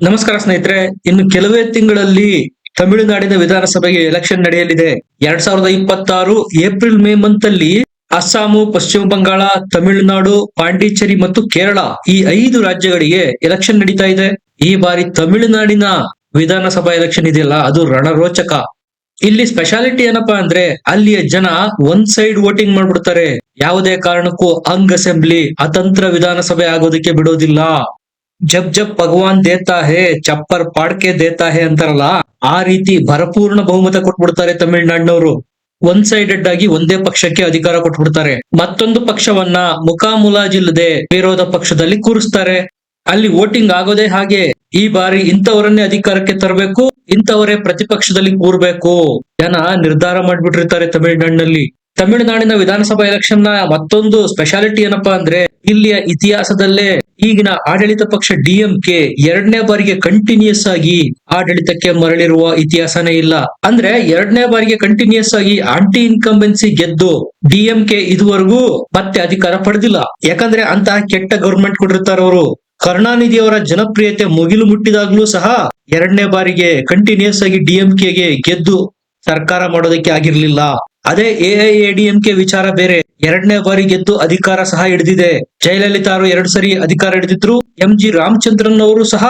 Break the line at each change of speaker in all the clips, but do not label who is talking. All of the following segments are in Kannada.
ನಮಸ್ಕಾರ ಸ್ನೇಹಿತರೆ, ಇನ್ನು ಕೆಲವೇ ತಿಂಗಳಲ್ಲಿ ತಮಿಳುನಾಡಿನ ವಿಧಾನಸಭೆಗೆ ಎಲೆಕ್ಷನ್ ನಡೆಯಲಿದೆ. ಎರಡ್ ಸಾವಿರದ ಇಪ್ಪತ್ತಾರು ಏಪ್ರಿಲ್ ಮೇ ಮಂತ್ ಅಲ್ಲಿ ಅಸ್ಸಾಮು, ಪಶ್ಚಿಮ ಬಂಗಾಳ, ತಮಿಳುನಾಡು, ಪಾಂಡಿಚೇರಿ ಮತ್ತು ಕೇರಳ ಈ ಐದು ರಾಜ್ಯಗಳಿಗೆ ಎಲೆಕ್ಷನ್ ನಡೀತಾ ಇದೆ. ಈ ಬಾರಿ ತಮಿಳುನಾಡಿನ ವಿಧಾನಸಭಾ ಎಲೆಕ್ಷನ್ ಇದೆಯಲ್ಲ, ಅದು ರಣರೋಚಕ. ಇಲ್ಲಿ ಸ್ಪೆಷಾಲಿಟಿ ಏನಪ್ಪಾ ಅಂದ್ರೆ, ಅಲ್ಲಿಯ ಜನ ಒಂದ್ ಸೈಡ್ ವೋಟಿಂಗ್ ಮಾಡ್ಬಿಡ್ತಾರೆ. ಯಾವುದೇ ಕಾರಣಕ್ಕೂ ಅಂಗ್ ಅಸೆಂಬ್ಲಿ ಅತಂತ್ರ ವಿಧಾನಸಭೆ ಆಗೋದಕ್ಕೆ ಬಿಡೋದಿಲ್ಲ. ಜಬ್ ಜಬ್ ಭಗವಾನ್ ದೇತಾ ಹೇ, ಚಪ್ಪರ್ ಪಾಡ್ಕೆ ದೇತಾ ಹೇ ಅಂತಾರಲ್ಲ, ಆ ರೀತಿ ಭರಪೂರ್ಣ ಬಹುಮತ ಕೊಟ್ಬಿಡ್ತಾರೆ ತಮಿಳ್ನಾಡಿನವರು. ಒನ್ ಸೈಡೆಡ್ ಆಗಿ ಒಂದೇ ಪಕ್ಷಕ್ಕೆ ಅಧಿಕಾರ ಕೊಟ್ಬಿಡ್ತಾರೆ. ಮತ್ತೊಂದು ಪಕ್ಷವನ್ನ ಮುಖಾಮುಲಾಜಿಲ್ಲದೆ ವಿರೋಧ ಪಕ್ಷದಲ್ಲಿ ಕೂರಿಸ್ತಾರೆ. ಅಲ್ಲಿ ವೋಟಿಂಗ್ ಆಗೋದೇ ಹಾಗೆ. ಈ ಬಾರಿ ಇಂಥವರನ್ನೇ ಅಧಿಕಾರಕ್ಕೆ ತರಬೇಕು, ಇಂಥವರೇ ಪ್ರತಿಪಕ್ಷದಲ್ಲಿ ಕೂರ್ಬೇಕು ಜನ ನಿರ್ಧಾರ ಮಾಡ್ಬಿಟ್ಟಿರ್ತಾರೆ ತಮಿಳುನಾಡಿನಲ್ಲಿ. ತಮಿಳುನಾಡಿನ ವಿಧಾನಸಭಾ ಎಲೆಕ್ಷನ್ನ ಮತ್ತೊಂದು ಸ್ಪೆಷಾಲಿಟಿ ಏನಪ್ಪಾ ಅಂದ್ರೆ, ಇಲ್ಲಿಯ ಇತಿಹಾಸದಲ್ಲೇ ಈಗಿನ ಆಡಳಿತ ಪಕ್ಷ ಡಿಎಂಕೆ ಎರಡನೇ ಬಾರಿಗೆ ಕಂಟಿನ್ಯೂಸ್ ಆಗಿ ಆಡಳಿತಕ್ಕೆ ಮರಳಿರುವ ಇತಿಹಾಸನೇ ಇಲ್ಲ. ಅಂದ್ರೆ ಎರಡನೇ ಬಾರಿಗೆ ಕಂಟಿನ್ಯೂಸ್ ಆಗಿ ಆಂಟಿ ಇನ್ಕಂಬೆನ್ಸಿ ಗೆದ್ದು ಡಿಎಂಕೆ ಇದುವರೆಗೂ ಮತ್ತೆ ಅಧಿಕಾರ ಪಡೆದಿಲ್ಲ. ಯಾಕಂದ್ರೆ ಅಂತಹ ಕೆಟ್ಟ ಗವರ್ಮೆಂಟ್ ಕೊಟ್ಟಿರ್ತಾರವರು ಕರುಣಾನಿಧಿ ಅವರ ಜನಪ್ರಿಯತೆ ಮುಗಿಲು ಮುಟ್ಟಿದಾಗ್ಲೂ ಸಹ ಎರಡನೇ ಬಾರಿಗೆ ಕಂಟಿನ್ಯೂಸ್ ಆಗಿ ಡಿಎಂಕೆಗೆ ಗೆದ್ದು ಸರ್ಕಾರ ಮಾಡೋದಕ್ಕೆ ಆಗಿರ್ಲಿಲ್ಲ. ಅದೇ ಎಐಎಡಿಎಂಕೆ ವಿಚಾರ ಬೇರೆ. ಎರಡನೇ ಬಾರಿ ಗೆದ್ದು ಅಧಿಕಾರ ಸಹ ಹಿಡಿದಿದೆ. ಜಯಲಲಿತಾ ಅವರು ಎರಡು ಸರಿ ಅಧಿಕಾರ ಹಿಡಿದಿದ್ರು. ಎಂ ಜಿ ರಾಮಚಂದ್ರನ್ ಅವರು ಸಹ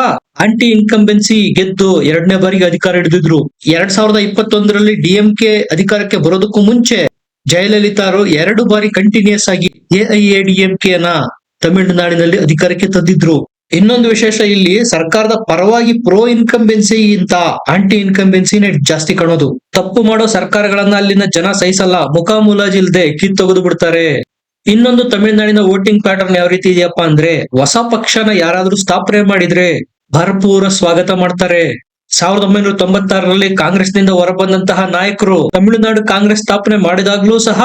ಆಂಟಿ ಇನ್ಕಂಬೆನ್ಸಿ ಗೆದ್ದು ಎರಡನೇ ಬಾರಿಗೆ ಅಧಿಕಾರ ಹಿಡಿದಿದ್ರು. ಎರಡ್ ಸಾವಿರದ ಇಪ್ಪತ್ತೊಂದರಲ್ಲಿ ಡಿಎಂಕೆ ಅಧಿಕಾರಕ್ಕೆ ಬರೋದಕ್ಕೂ ಮುಂಚೆ ಜಯಲಲಿತಾ ಅವರು ಎರಡು ಬಾರಿ ಕಂಟಿನ್ಯೂಸ್ ಆಗಿ ಎಐಎಡಿಎಂಕೆ ನ ತಮಿಳುನಾಡಿನಲ್ಲಿ ಅಧಿಕಾರಕ್ಕೆ ತಂದಿದ್ರು. ಇನ್ನೊಂದು ವಿಶೇಷ ಇಲ್ಲಿ ಸರ್ಕಾರದ ಪರವಾಗಿ ಪ್ರೋ ಇನ್ಕಂಬೆನ್ಸಿ ಇಂತ ಆಂಟಿ ಇನ್ಕಂಬೆನ್ಸಿನೇ ಜಾಸ್ತಿ ಕಾಣೋದು. ತಪ್ಪು ಮಾಡೋ ಸರ್ಕಾರಗಳನ್ನ ಅಲ್ಲಿನ ಜನ ಸಹಿಸಲ್ಲ. ಮುಖಾಮುಲಾಜಿಲ್ದೆ ಕಿತ್ತೊಗೆದು ಬಿಡ್ತಾರೆ. ಇನ್ನೊಂದು ತಮಿಳುನಾಡಿನ ವೋಟಿಂಗ್ ಪ್ಯಾಟರ್ನ್ ಯಾವ ರೀತಿ ಇದೆಯಪ್ಪ ಅಂದ್ರೆ ಹೊಸ ಪಕ್ಷನ ಯಾರಾದ್ರೂ ಸ್ಥಾಪನೆ ಮಾಡಿದ್ರೆ ಭರಪೂರ ಸ್ವಾಗತ ಮಾಡ್ತಾರೆ. ಸಾವಿರದ ಒಂಬೈನೂರ ತೊಂಬತ್ತಾರರಲ್ಲಿ ಕಾಂಗ್ರೆಸ್ನಿಂದ ಹೊರಬಂದಂತಹ ನಾಯಕರು ತಮಿಳುನಾಡು ಕಾಂಗ್ರೆಸ್ ಸ್ಥಾಪನೆ ಮಾಡಿದಾಗ್ಲೂ ಸಹ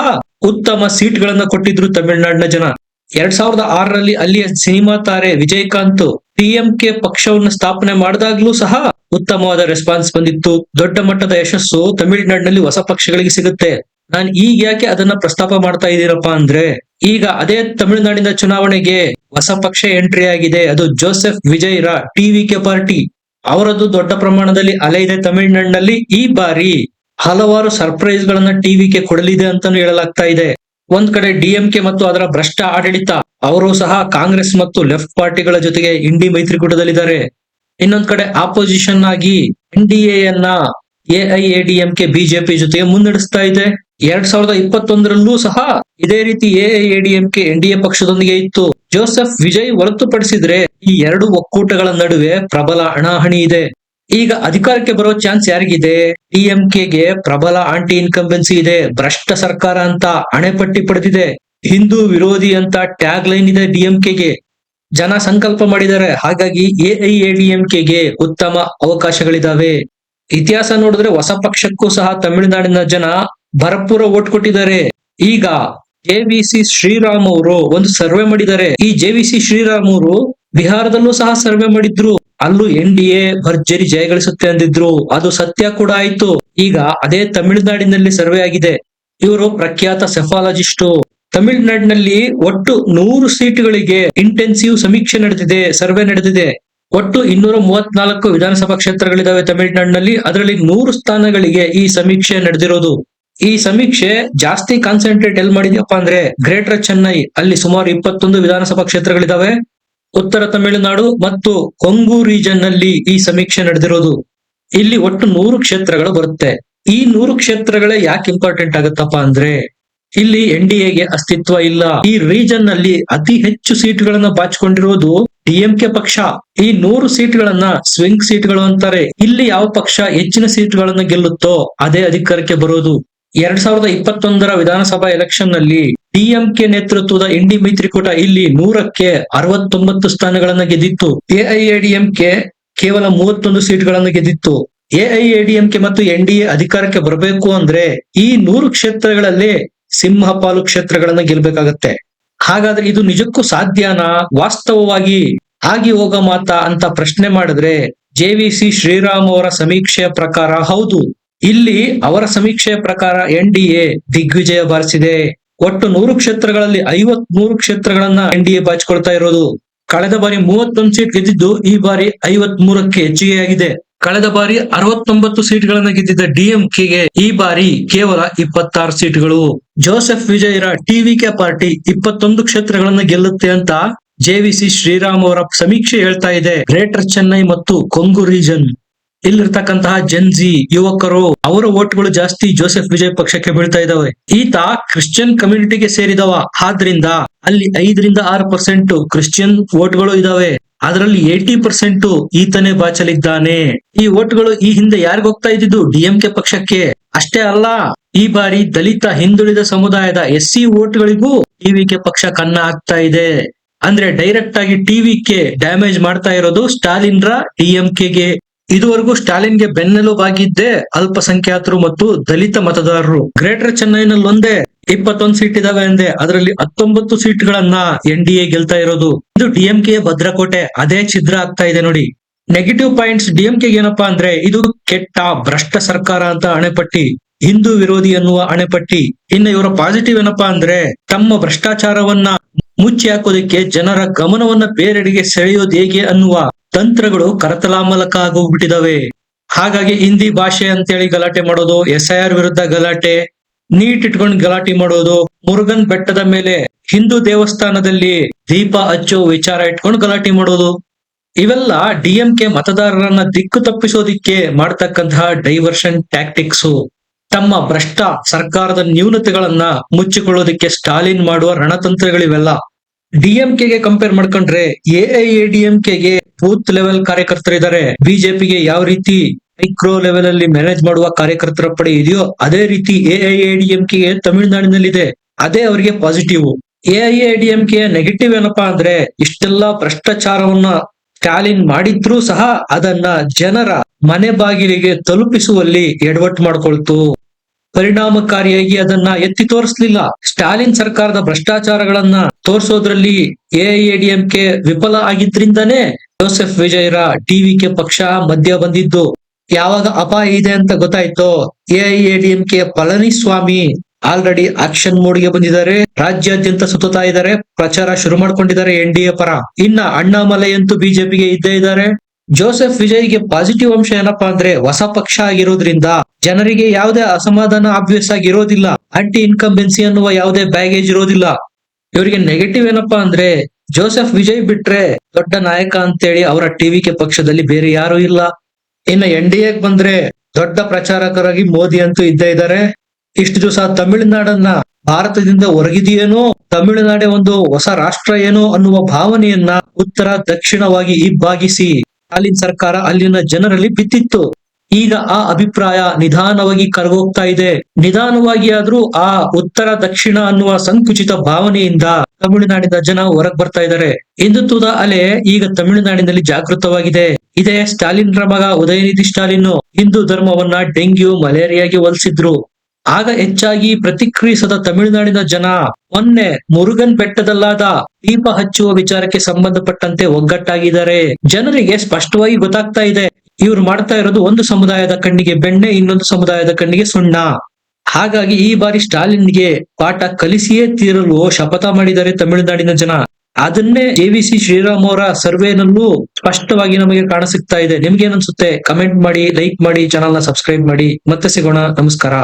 ಉತ್ತಮ ಸೀಟ್ಗಳನ್ನ ಕೊಟ್ಟಿದ್ರು ತಮಿಳುನಾಡಿನ ಜನ. ಎರಡ್ ಸಾವಿರದ ಆರರಲ್ಲಿ ಅಲ್ಲಿಯ ಸಿನಿಮಾ ತಾರೆ ವಿಜಯಕಾಂತ್ ಪಿಎಂಕೆ ಪಕ್ಷವನ್ನು ಸ್ಥಾಪನೆ ಮಾಡಿದಾಗ್ಲೂ ಸಹ ಉತ್ತಮವಾದ ರೆಸ್ಪಾನ್ಸ್ ಬಂದಿತ್ತು. ದೊಡ್ಡ ಮಟ್ಟದ ಯಶಸ್ಸು ತಮಿಳುನಾಡಿನಲ್ಲಿ ಹೊಸ ಪಕ್ಷಗಳಿಗೆ ಸಿಗುತ್ತೆ. ನಾನು ಈಗ ಯಾಕೆ ಅದನ್ನ ಪ್ರಸ್ತಾಪ ಮಾಡ್ತಾ ಇದ್ದೀರಪ್ಪ ಅಂದ್ರೆ, ಈಗ ಅದೇ ತಮಿಳುನಾಡಿನ ಚುನಾವಣೆಗೆ ಹೊಸ ಪಕ್ಷ ಎಂಟ್ರಿ ಆಗಿದೆ. ಅದು ಜೋಸೆಫ್ ವಿಜಯ್ ರ ಟಿವಿಕೆ ಪಾರ್ಟಿ. ಅವರದ್ದು ದೊಡ್ಡ ಪ್ರಮಾಣದಲ್ಲಿ ಅಲೆ ಇದೆ ತಮಿಳುನಾಡಿನಲ್ಲಿ. ಈ ಬಾರಿ ಹಲವಾರು ಸರ್ಪ್ರೈಸ್ ಗಳನ್ನ ಟಿವಿಗೆ ಕೊಡಲಿದೆ ಅಂತಾನು ಹೇಳಲಾಗ್ತಾ ಇದೆ. ಒಂದ್ ಕಡೆ ಡಿಎಂಕೆ ಮತ್ತು ಅದರ ಭ್ರಷ್ಟ ಆಡಳಿತ, ಅವರು ಸಹ ಕಾಂಗ್ರೆಸ್ ಮತ್ತು ಲೆಫ್ಟ್ ಪಾರ್ಟಿಗಳ ಜೊತೆಗೆ ಇಂಡಿ ಮೈತ್ರಿಕೂಟದಲ್ಲಿದ್ದಾರೆ. ಇನ್ನೊಂದ್ ಕಡೆ ಆಪೋಸಿಷನ್ ಆಗಿ ಎನ್ ಡಿ ಎನ್ನ ಎಐಎಡಿಎಂಕೆ ಬಿಜೆಪಿ ಜೊತೆಗೆ ಮುನ್ನಡೆಸ್ತಾ ಇದೆ. ಎರಡ್ ಸಾವಿರದ ಇಪ್ಪತ್ತೊಂದರಲ್ಲೂ ಸಹ ಇದೇ ರೀತಿ ಎಐಎಡಿಎಂಕೆ ಎನ್ ಡಿ ಪಕ್ಷದೊಂದಿಗೆ ಇತ್ತು. ಜೋಸೆಫ್ ವಿಜಯ್ ಹೊರತುಪಡಿಸಿದ್ರೆ ಈ ಎರಡು ಒಕ್ಕೂಟಗಳ ನಡುವೆ ಪ್ರಬಲ ಹಣಾಹಣಿ ಇದೆ. ಈಗ ಅಧಿಕಾರಕ್ಕೆ ಬರೋ ಚಾನ್ಸ್ ಯಾರಿಗಿದೆ? ಡಿಎಂಕೆಗೆ ಪ್ರಬಲ ಆಂಟಿ ಇನ್ಕಂಬೆನ್ಸಿ ಇದೆ, ಭ್ರಷ್ಟ ಸರ್ಕಾರ ಅಂತ ಅಣೆಪಟ್ಟಿ ಪಡೆದಿದೆ, ಹಿಂದೂ ವಿರೋಧಿ ಅಂತ ಟ್ಯಾಗ್ ಲೈನ್ ಇದೆ ಡಿಎಂಕೆಗೆ ಜನ ಸಂಕಲ್ಪ ಮಾಡಿದ್ದಾರೆ, ಹಾಗಾಗಿ ಎಐಎಡಿಎಂಕೆಗೆ ಉತ್ತಮ ಅವಕಾಶಗಳಿದಾವೆ. ಇತಿಹಾಸ ನೋಡಿದ್ರೆ ಹೊಸ ಪಕ್ಷಕ್ಕೂ ಸಹ ತಮಿಳುನಾಡಿನ ಜನ ಭರಪೂರ ಓಟ್ ಕೊಟ್ಟಿದ್ದಾರೆ. ಈಗ ಜೆವಿಸಿ ಶ್ರೀರಾಮ್ ಅವರು ಒಂದು ಸರ್ವೆ ಮಾಡಿದ್ದಾರೆ. ಈ ಜೆವಿಸಿ ಶ್ರೀರಾಮ್ ಅವರು ಬಿಹಾರದಲ್ಲೂ ಸಹ ಸರ್ವೆ ಮಾಡಿದ್ರು. ಅಲ್ಲೂ ಎನ್ ಡಿ ಎ ಭರ್ಜರಿ ಜಯಗಳಿಸುತ್ತೆ ಅಂದಿದ್ರು. ಅದು ಸತ್ಯ ಕೂಡ ಆಯ್ತು. ಈಗ ಅದೇ ತಮಿಳುನಾಡಿನಲ್ಲಿ ಸರ್ವೆ ಆಗಿದೆ. ಇವರು ಪ್ರಖ್ಯಾತ ಸೆಫಾಲಜಿಸ್ಟು. ತಮಿಳುನಾಡಿನಲ್ಲಿ ಒಟ್ಟು ನೂರು ಸೀಟ್ಗಳಿಗೆ ಇಂಟೆನ್ಸಿವ್ ಸಮೀಕ್ಷೆ ನಡೆದಿದೆ, ಸರ್ವೆ ನಡೆದಿದೆ. ಒಟ್ಟು ಇನ್ನೂರ ಮೂವತ್ನಾಲ್ಕು ವಿಧಾನಸಭಾ ಕ್ಷೇತ್ರಗಳಿದಾವೆ ತಮಿಳುನಾಡಿನಲ್ಲಿ. ಅದರಲ್ಲಿ ನೂರು ಸ್ಥಾನಗಳಿಗೆ ಈ ಸಮೀಕ್ಷೆ ನಡೆದಿರೋದು. ಈ ಸಮೀಕ್ಷೆ ಜಾಸ್ತಿ ಕಾನ್ಸಂಟ್ರೇಟ್ ಎಲ್ ಮಾಡಿದ್ಯಪ್ಪ ಅಂದ್ರೆ ಗ್ರೇಟರ್ ಚೆನ್ನೈ, ಅಲ್ಲಿ ಸುಮಾರು ಇಪ್ಪತ್ತೊಂದು ವಿಧಾನಸಭಾ ಕ್ಷೇತ್ರಗಳಿದಾವೆ. ಉತ್ತರ ತಮಿಳುನಾಡು ಮತ್ತು ಕೊಂಗು ರೀಜನ್ನಲ್ಲಿ ಈ ಸಮೀಕ್ಷೆ ನಡೆದಿರೋದು. ಇಲ್ಲಿ ಒಟ್ಟು ನೂರು ಕ್ಷೇತ್ರಗಳು ಬರುತ್ತೆ. ಈ ನೂರು ಕ್ಷೇತ್ರಗಳೇ ಯಾಕೆ ಇಂಪಾರ್ಟೆಂಟ್ ಆಗುತ್ತಪ್ಪ ಅಂದ್ರೆ, ಇಲ್ಲಿ ಎನ್ ಡಿ ಎಗೆ ಅಸ್ತಿತ್ವ ಇಲ್ಲ. ಈ ರೀಜನ್ನಲ್ಲಿ ಅತಿ ಹೆಚ್ಚು ಸೀಟ್ಗಳನ್ನ ಬಾಚಿಕೊಂಡಿರೋದು ಡಿಎಂಕೆ ಪಕ್ಷ. ಈ ನೂರು ಸೀಟ್ಗಳನ್ನ ಸ್ವಿಂಗ್ ಸೀಟ್ಗಳು ಅಂತಾರೆ. ಇಲ್ಲಿ ಯಾವ ಪಕ್ಷ ಹೆಚ್ಚಿನ ಸೀಟ್ಗಳನ್ನ ಗೆಲ್ಲುತ್ತೋ, ಅದೇ ಅಧಿಕಾರಕ್ಕೆ ಬರೋದು. ಎರಡ್ ಸಾವಿರದ ಇಪ್ಪತ್ತೊಂದರ ವಿಧಾನಸಭಾ ಎಲೆಕ್ಷನ್ನಲ್ಲಿ ಡಿಎಂಕೆ ನೇತೃತ್ವದ ಇಂಡಿ ಮೈತ್ರಿಕೂಟ ಇಲ್ಲಿ ನೂರಕ್ಕೆ ಅರವತ್ತೊಂಬತ್ತು ಸ್ಥಾನಗಳನ್ನ ಗೆದ್ದಿತ್ತು. ಎಐಎಡಿಎಂಕೆ ಕೇವಲ ಮೂವತ್ತೊಂದು ಸೀಟ್ಗಳನ್ನು ಗೆದ್ದಿತ್ತು. ಎಐಎಡಿಎಂಕೆ ಮತ್ತು ಎನ್ ಅಧಿಕಾರಕ್ಕೆ ಬರಬೇಕು ಅಂದ್ರೆ ಈ ನೂರು ಕ್ಷೇತ್ರಗಳಲ್ಲಿ ಸಿಂಹಪಾಲು ಕ್ಷೇತ್ರಗಳನ್ನ ಗೆಲ್ಬೇಕಾಗತ್ತೆ. ಹಾಗಾದ್ರೆ ಇದು ನಿಜಕ್ಕೂ ಸಾಧ್ಯನಾ? ವಾಸ್ತವವಾಗಿ ಆಗಿ ಹೋಗ ಮಾತಾ ಅಂತ ಪ್ರಶ್ನೆ ಮಾಡಿದ್ರೆ ಜೆವಿಸಿ ಶ್ರೀರಾಮ್ ಅವರ ಸಮೀಕ್ಷೆಯ ಪ್ರಕಾರ ಹೌದು. ಇಲ್ಲಿ ಅವರ ಸಮೀಕ್ಷೆಯ ಪ್ರಕಾರ ಎನ್ ಡಿ ಎ ದಿಗ್ವಿಜಯ ಬಾರಿಸಿದೆ. ಒಟ್ಟು ನೂರು ಕ್ಷೇತ್ರಗಳಲ್ಲಿ ಐವತ್ ಮೂರು ಕ್ಷೇತ್ರಗಳನ್ನ ಎನ್ ಡಿ ಎ ಬಾಚಿಕೊಳ್ತಾ ಇರೋದು. ಕಳೆದ ಬಾರಿ ಮೂವತ್ತೊಂದು ಸೀಟ್ ಗೆದ್ದಿದ್ದು ಈ ಬಾರಿ ಐವತ್ ಮೂರಕ್ಕೆ ಹೆಚ್ಚಿಗೆಯಾಗಿದೆ ಕಳೆದ ಬಾರಿ ಅರವತ್ತೊಂಬತ್ತು ಸೀಟ್ಗಳನ್ನ ಗೆದ್ದಿದ್ದ ಡಿಎಂಕೆಗೆ ಈ ಬಾರಿ ಕೇವಲ ಇಪ್ಪತ್ತಾರು ಸೀಟ್ಗಳು. ಜೋಸೆಫ್ ವಿಜಯರ ಟಿವಿಕೆ ಪಾರ್ಟಿ ಇಪ್ಪತ್ತೊಂದು ಕ್ಷೇತ್ರಗಳನ್ನ ಗೆಲ್ಲುತ್ತೆ ಅಂತ ಜೆವಿಸಿ ಶ್ರೀರಾಮ್ ಅವರ ಸಮೀಕ್ಷೆ ಹೇಳ್ತಾ ಇದೆ. ಗ್ರೇಟರ್ ಚೆನ್ನೈ ಮತ್ತು ಕೊಂಗು ರೀಜನ್. ಇಲ್ಲಿರ್ತಕ್ಕಂತಹ ಜನ್ಜಿ ಯುವಕರು ಅವರ ಓಟ್ಗಳು ಜಾಸ್ತಿ ಜೋಸೆಫ್ ವಿಜಯ್ ಪಕ್ಷಕ್ಕೆ ಬೀಳ್ತಾ ಇದಾವೆ. ಈತ ಕ್ರಿಶ್ಚಿಯನ್ ಕಮ್ಯುನಿಟಿಗೆ ಸೇರಿದವ. ಆದ್ರಿಂದ ಅಲ್ಲಿ ಐದರಿಂದ ಆರು ಪರ್ಸೆಂಟ್ ಕ್ರಿಶ್ಚಿಯನ್ ಓಟ್ಗಳು ಇದಾವೆ. ಅದರಲ್ಲಿ ಏಟಿ ಪರ್ಸೆಂಟ್ ಈತನೇ ಬಾಚಲಿದ್ದಾನೆ. ಈ ಓಟ್ಗಳು ಈ ಹಿಂದೆ ಯಾರಿಗ ಹೋಗ್ತಾ ಇದ್ದಿದ್ದು? ಡಿಎಂಕೆ ಪಕ್ಷಕ್ಕೆ. ಅಷ್ಟೇ ಅಲ್ಲ, ಈ ಬಾರಿ ದಲಿತ ಹಿಂದುಳಿದ ಸಮುದಾಯದ ಎಸ್ ಸಿ ಓಟ್ಗಳಿಗೂ ಟಿವಿಕೆ ಪಕ್ಷ ಕನ್ನ ಆಗ್ತಾ ಇದೆ. ಅಂದ್ರೆ ಡೈರೆಕ್ಟ್ ಆಗಿ ಟಿವಿಕೆ ಡ್ಯಾಮೇಜ್ ಮಾಡ್ತಾ ಇರೋದು ಸ್ಟಾಲಿನ್ರ ಡಿಎಂಕೆಗೆ ಇದುವರೆಗೂ ಸ್ಟಾಲಿನ್ಗೆ ಬೆನ್ನೆಲುಬಾಗಿದ್ದೇ ಅಲ್ಪಸಂಖ್ಯಾತರು ಮತ್ತು ದಲಿತ ಮತದಾರರು. ಗ್ರೇಟರ್ ಚೆನ್ನೈನಲ್ಲಿ ಒಂದೇ ಇಪ್ಪತ್ತೊಂದು ಸೀಟ್ ಇದಾವೆ ಅಂದೆ ಅದರಲ್ಲಿ ಹತ್ತೊಂಬತ್ತು ಸೀಟ್ಗಳನ್ನ ಎನ್ ಡಿ ಎ ಗೆಲ್ತಾ ಇರೋದು. ಇದು ಡಿಎಂಕೆ ಭದ್ರಕೋಟೆ ಅದೇ ಛಿದ್ರ ಆಗ್ತಾ ಇದೆ ನೋಡಿ. ನೆಗೆಟಿವ್ ಪಾಯಿಂಟ್ಸ್ ಡಿಎಂಕೆ ಏನಪ್ಪಾ ಅಂದ್ರೆ, ಇದು ಕೆಟ್ಟ ಭ್ರಷ್ಟ ಸರ್ಕಾರ ಅಂತ ಅಣೆಪಟ್ಟಿ. ಹಿಂದೂ ವಿರೋಧಿ ಅನ್ನುವ ಅಣೆಪಟ್ಟಿ ಇನ್ನು ಇವರ ಪಾಸಿಟಿವ್ ಏನಪ್ಪಾ ಅಂದ್ರೆ ತಮ್ಮ ಭ್ರಷ್ಟಾಚಾರವನ್ನ ಮುಚ್ಚಿ ಹಾಕೋದಕ್ಕೆ ಜನರ ಗಮನವನ್ನ ಬೇರೆಡೆಗೆ ಸೆಳೆಯೋದು ಹೇಗೆ ಅನ್ನುವ ತಂತ್ರಗಳು ಕರತಲಾಮಲಕ ಆಗೋಗ್ಬಿಟ್ಟಿದಾವೆ. ಹಾಗಾಗಿ ಹಿಂದಿ ಭಾಷೆ ಅಂತೇಳಿ ಗಲಾಟೆ ಮಾಡೋದು ಎಸ್ ಐ ಆರ್ ವಿರುದ್ಧ ಗಲಾಟೆ, ನೀಟ್ ಇಟ್ಕೊಂಡು ಗಲಾಟೆ ಮಾಡೋದು ಮುರುಗನ್ ಬೆಟ್ಟದ ಮೇಲೆ ಹಿಂದೂ ದೇವಸ್ಥಾನದಲ್ಲಿ ದೀಪ ಹಚ್ಚೋ ವಿಚಾರ ಇಟ್ಕೊಂಡು ಗಲಾಟೆ ಮಾಡೋದು. ಇವೆಲ್ಲ ಡಿಎಂಕೆ ಮತದಾರರನ್ನ ದಿಕ್ಕು ತಪ್ಪಿಸೋದಿಕ್ಕೆ ಮಾಡ್ತಕ್ಕಂತಹ ಡೈವರ್ಷನ್ ಟ್ಯಾಕ್ಟಿಕ್ಸ್ ತಮ್ಮ ಭ್ರಷ್ಟ ಸರ್ಕಾರದ ನ್ಯೂನತೆಗಳನ್ನ ಮುಚ್ಚಿಕೊಳ್ಳೋದಿಕ್ಕೆ ಸ್ಟಾಲಿನ್ ಮಾಡುವ ರಣತಂತ್ರಗಳಿವೆಲ್ಲ. ಡಿಎಂಕೆಗೆ ಕಂಪೇರ್ ಮಾಡ್ಕೊಂಡ್ರೆ ಎಐಎಡಿಎಂಕೆಗೆ ಬೂತ್ ಲೆವೆಲ್ ಕಾರ್ಯಕರ್ತರಿದ್ದಾರೆ ಬಿಜೆಪಿಗೆ ಯಾವ ರೀತಿ ಮೈಕ್ರೋ ಲೆವೆಲ್ ಅಲ್ಲಿ ಮ್ಯಾನೇಜ್ ಮಾಡುವ ಕಾರ್ಯಕರ್ತರ ಪಡೆ ಇದೆಯೋ ಅದೇ ರೀತಿ ಎಐಎಡಿಎಂಕೆಗೆ ತಮಿಳುನಾಡಿನಲ್ಲಿದೆ. ಅದೇ ಅವರಿಗೆ ಪಾಸಿಟಿವ್ ಎಐಎಡಿಎಂಕೆ ನೆಗೆಟಿವ್ ಏನಪ್ಪಾ ಅಂದ್ರೆ ಇಷ್ಟೆಲ್ಲಾ ಭ್ರಷ್ಟಾಚಾರವನ್ನ ಸ್ಟಾಲಿನ್ ಮಾಡಿದ್ರೂ ಸಹ ಅದನ್ನ ಜನರ ಮನೆ ಬಾಗಿಲಿಗೆ ತಲುಪಿಸುವಲ್ಲಿ ಎಡವಟ್ಟು ಮಾಡ್ಕೊಳ್ತು. ಪರಿಣಾಮಕಾರಿಯಾಗಿ ಅದನ್ನ ಎತ್ತಿ ತೋರಿಸಲಿಲ್ಲ. ಸ್ಟಾಲಿನ್ ಸರ್ಕಾರದ ಭ್ರಷ್ಟಾಚಾರಗಳನ್ನ ತೋರಿಸೋದ್ರಲ್ಲಿ ಎಐಎಡಿಎಂಕೆ ವಿಫಲ ಆಗಿದ್ರಿಂದನೇ ಜೋಸೆಫ್ ವಿಜಯರ ಟಿವಿಕೆ ಪಕ್ಷ ಮಧ್ಯ ಬಂದಿದ್ದು. ಯಾವಾಗ ಅಪಾಯ ಇದೆ ಅಂತ ಗೊತ್ತಾಯ್ತೋ, ಎಐಎಡಿಎಂಕೆ ಪಳನಿಸ್ವಾಮಿ ಆಲ್ರೆಡಿ ಆಕ್ಷನ್ ಮೋಡ್ಗೆ ಬಂದಿದ್ದಾರೆ. ರಾಜ್ಯಾದ್ಯಂತ ಸುತ್ತಾ ಇದ್ದಾರೆ. ಪ್ರಚಾರ ಶುರು ಮಾಡ್ಕೊಂಡಿದ್ದಾರೆ ಎನ್ ಡಿ ಎ ಪರ. ಇನ್ನ ಅಣ್ಣಾಮಲೈ ಅಂತೂ ಬಿಜೆಪಿಗೆ ಇದ್ದೇ ಇದ್ದಾರೆ. ಜೋಸೆಫ್ ವಿಜಯ್ಗೆ ಪಾಸಿಟಿವ್ ಅಂಶ ಏನಪ್ಪಾ ಅಂದ್ರೆ ಹೊಸ ಪಕ್ಷ ಆಗಿರೋದ್ರಿಂದ ಜನರಿಗೆ ಯಾವುದೇ ಅಸಮಾಧಾನ ಆಬ್ವಿಯಸ್ ಆಗಿ ಇರೋದಿಲ್ಲ. ಆಂಟಿ ಇನ್ಕಂಬೆನ್ಸಿ ಅನ್ನುವ ಯಾವುದೇ ಬ್ಯಾಗೇಜ್ ಇರೋದಿಲ್ಲ. ಇವರಿಗೆ ನೆಗೆಟಿವ್ ಏನಪ್ಪಾ ಅಂದ್ರೆ ಜೋಸೆಫ್ ವಿಜಯ್ ಬಿಟ್ರೆ ದೊಡ್ಡ ನಾಯಕ ಅಂತೇಳಿ ಅವರ ಟಿವಿಕೆ ಪಕ್ಷದಲ್ಲಿ ಬೇರೆ ಯಾರು ಇಲ್ಲ. ಇನ್ನು ಎನ್ ಡಿ ಎಗ್ ಬಂದ್ರೆ ದೊಡ್ಡ ಪ್ರಚಾರಕರಾಗಿ ಮೋದಿ ಅಂತೂ ಇದ್ದೇ ಇದ್ದಾರೆ ಇಷ್ಟು ದಿವಸ ತಮಿಳುನಾಡನ್ನ ಭಾರತದಿಂದ ಹೊರಗಿದೆಯೇನೋ ತಮಿಳುನಾಡೇ ಒಂದು ಹೊಸ ರಾಷ್ಟ್ರ ಏನೋ ಅನ್ನುವ ಭಾವನೆಯನ್ನ ಉತ್ತರ ದಕ್ಷಿಣವಾಗಿ ಇಬ್ಬಾಗಿಸಿ ಸ್ಟಾಲಿನ್ ಸರ್ಕಾರ ಅಲ್ಲಿನ ಜನರಲ್ಲಿ ಬಿತ್ತಿತ್ತು. ಈಗ ಆ ಅಭಿಪ್ರಾಯ ನಿಧಾನವಾಗಿ ಕರಗೋಗ್ತಾ ಇದೆ. ನಿಧಾನವಾಗಿ ಆದ್ರೂ ಆ ಉತ್ತರ, ದಕ್ಷಿಣ ಅನ್ನುವ ಸಂಕುಚಿತ ಭಾವನೆಯಿಂದ ತಮಿಳುನಾಡಿನ ಜನ ಹೊರಗ್ ಬರ್ತಾ ಇದ್ದಾರೆ. ಹಿಂದುತ್ವದ ಅಲೆ ಈಗ ತಮಿಳುನಾಡಿನಲ್ಲಿ ಜಾಗೃತವಾಗಿದೆ. ಇದೇ ಸ್ಟಾಲಿನ್ರ ಮಗ ಉದಯನಿಧಿ ಸ್ಟಾಲಿನ್. ಹಿಂದೂ ಧರ್ಮವನ್ನ ಡೆಂಗ್ಯೂ, ಮಲೇರಿಯಾಗೆ ಹೋಲಿಸಿದ್ರು. ಆಗ ಹೆಚ್ಚಾಗಿ ಪ್ರತಿಕ್ರಿಯಿಸದ ತಮಿಳುನಾಡಿನ ಜನ, ಮೊನ್ನೆ ಮುರುಗನ್ ಬೆಟ್ಟದಲ್ಲಾದ ದೀಪ ಹಚ್ಚುವ ವಿಚಾರಕ್ಕೆ ಸಂಬಂಧಪಟ್ಟಂತೆ ಒಗ್ಗಟ್ಟಾಗಿದ್ದಾರೆ. ಜನರಿಗೆ ಸ್ಪಷ್ಟವಾಗಿ ಗೊತ್ತಾಗ್ತಾ ಇದೆ, ಇವ್ರು ಮಾಡ್ತಾ ಇರೋದು ಒಂದು ಸಮುದಾಯದ ಕಣ್ಣಿಗೆ ಬೆಣ್ಣೆ, ಇನ್ನೊಂದು ಸಮುದಾಯದ ಕಣ್ಣಿಗೆ ಸುಣ್ಣ. ಹಾಗಾಗಿ ಈ ಬಾರಿ ಸ್ಟಾಲಿನ್ಗೆ ಪಾಠ ಕಲಿಸಿಯೇ ತೀರಲು ಶಪಥ ಮಾಡಿದ್ದಾರೆ ತಮಿಳುನಾಡಿನ ಜನ. ಅದನ್ನೇ ಜೆವಿಸಿ ಶ್ರೀರಾಮ್ ಅವರ ಸರ್ವೇನಲ್ಲೂ ಸ್ಪಷ್ಟವಾಗಿ ನಮಗೆ ಕಾಣಸಿಗ್ತಾ ಇದೆ. ನಿಮ್ಗೆ ಏನನ್ಸುತ್ತೆ ಕಮೆಂಟ್ ಮಾಡಿ, ಲೈಕ್ ಮಾಡಿ ಚಾನಲ್ನ ಸಬ್ಸ್ಕ್ರೈಬ್ ಮಾಡಿ. ಮತ್ತೆ ಸಿಗೋಣ. ನಮಸ್ಕಾರ.